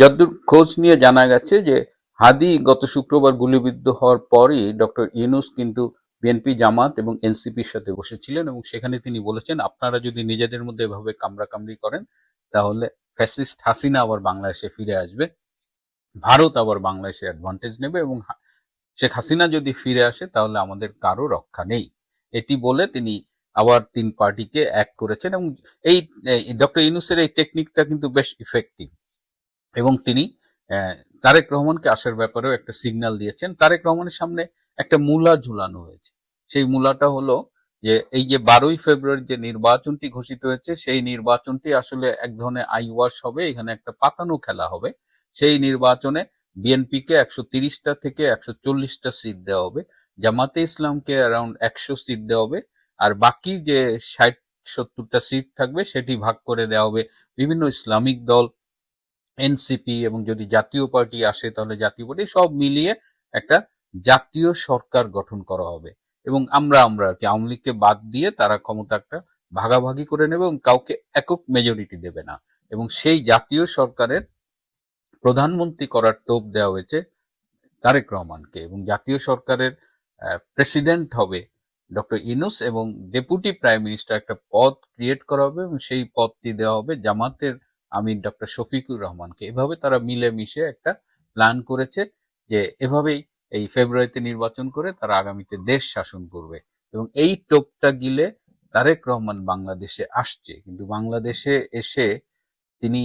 যতদূর খোঁজ নিয়ে জানা গেছে যে হাদি গত শুক্রবার গুলিবিদ্ধ হওয়ার পরই ডক্টর ইউনুস কিন্তু বিএনপি জামাত এবং এনসিপির সাথে বসেছিলেন এবং সেখানে তিনি বলেছেন, আপনারা যদি নিজেদের মধ্যে এভাবে কামড়াকামড়ি করেন, তাহলে ফ্যাসিস্ট হাসিনা আবার বাংলাদেশে ফিরে আসবে। ভারত আবার বাংলাদেশে অ্যাডভান্টেজ নেবে এবং শেখ হাসিনা যদি ফিরে আসে, তাহলে আমাদের কারও রক্ষা নেই। এটি বলে তিনি আবার তিন পার্টিকে এক করেছেন এবং এই ডক্টর ইউনুসের এই টেকনিকটা কিন্তু বেশ ইফেক্টিভ এবং তিনি তারেক রহমানকে আসার ব্যাপারেও একটা সিগন্যাল দিয়েছেন। তারেক রহমানের সামনে একটা মূলা ঝুলানো হয়েছে। সেই মূলাটা হলো যে, এই যে বারোই ফেব্রুয়ারি যে নির্বাচনটি ঘোষিত হয়েছে, সেই নির্বাচনটি আসলে এক ধরনের আই ওয়াশ হবে, এখানে একটা পাতানো খেলা হবে। সেই নির্বাচনে বিএনপিকে একশো তিরিশটা থেকে একশো চল্লিশটা সিট দেওয়া হবে, জামাতে ইসলামকে অ্যারাউন্ড একশো সিট দেওয়া হবে, আর বাকি যে ষাট সত্তরটা সিট থাকবে, সেটি ভাগ করে দেওয়া হবে বিভিন্ন ইসলামিক দল এনসিপি এবং যদি জাতীয় পার্টি আসে, তাহলে জাতীয় পার্টি, সব মিলিয়ে একটা জাতীয় সরকার গঠন করা হবে। এবং আমরা আমরা কি, আওয়ামী লীগকে বাদ দিয়ে তারা ক্ষমতা একটা ভাগাভাগি করে নেবে এবং কাউকে একক মেজরিটি দেবে না। এবং সেই জাতীয় সরকারের প্রধানমন্ত্রী করার টোপ দেওয়া হয়েছে তারেক রহমানকে। এবং জাতীয় সরকারের প্রেসিডেন্ট হবে ডক্টর ইনুস এবং ডেপুটি প্রাইম মিনিস্টার একটা পদ ক্রিয়েট করা হবে এবং সেই পদটি দেওয়া হবে জামাতের আমির ডক্টর শফিকুর রহমানকে। এভাবে তারা মিলেমিশে একটা প্ল্যান করেছে যে এভাবেই এই ফেব্রুয়ারিতে নির্বাচন করে তারা আগামীতে দেশ শাসন করবে। এবং এই টোপটা গিলে তারেক রহমান বাংলাদেশে আসছে। কিন্তু বাংলাদেশে এসে তিনি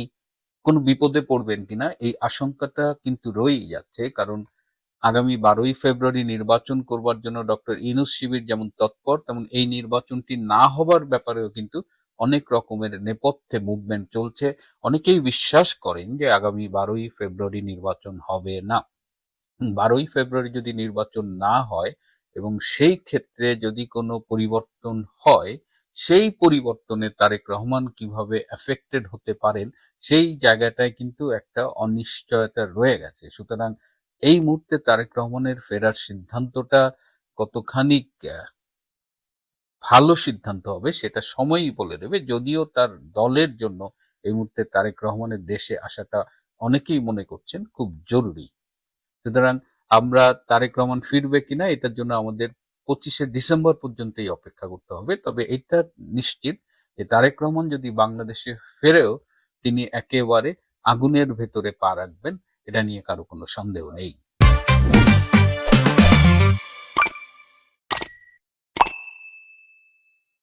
কোনো বিপদে পড়বেন কিনা, এই আশঙ্কাটা কিন্তু রয়েই যাচ্ছে। কারণ আগামী বারোই ফেব্রুয়ারি নির্বাচন করবার জন্য ডক্টর ইনুস শিবির যেমন তৎপর, তেমন এই নির্বাচনটি না হবার ব্যাপারেও কিন্তু অনেক রকমের নেপথ্যে মুভমেন্ট চলছে। অনেকেই বিশ্বাস করেন যে আগামী বারোই ফেব্রুয়ারি নির্বাচন হবে না। বারোই ফেব্রুয়ারি যদি নির্বাচন না হয় এবং সেই ক্ষেত্রে যদি কোনো পরিবর্তন হয়, সেই পরিবর্তনে তারেক রহমান কীভাবে এফেক্টেড হতে পারেন, সেই জায়গাটায় কিন্তু একটা অনিশ্চয়তা রয়ে গেছে। সুতরাং এই মুহূর্তে তারেক রহমানের ফেরার সিদ্ধান্তটা কতখানি ভালো সিদ্ধান্ত হবে, সেটা সময়ই বলে দেবে। যদিও তার দলের জন্য এই মুহূর্তে তারেক রহমানের দেশে আসাটা অনেকেই মনে করছেন খুব জরুরি। সুতরাং আমরা তারেক রহমান ফিরবে কিনা, এটার জন্য আমাদের পঁচিশে ডিসেম্বর পর্যন্তই অপেক্ষা করতে হবে। তবে এটা নিশ্চিত যে তারেক রহমান যদি বাংলাদেশে ফেরেও, তিনি একেবারে আগুনের ভেতরে পা রাখবেন, এটা নিয়ে কারও কোনো সন্দেহ নেই।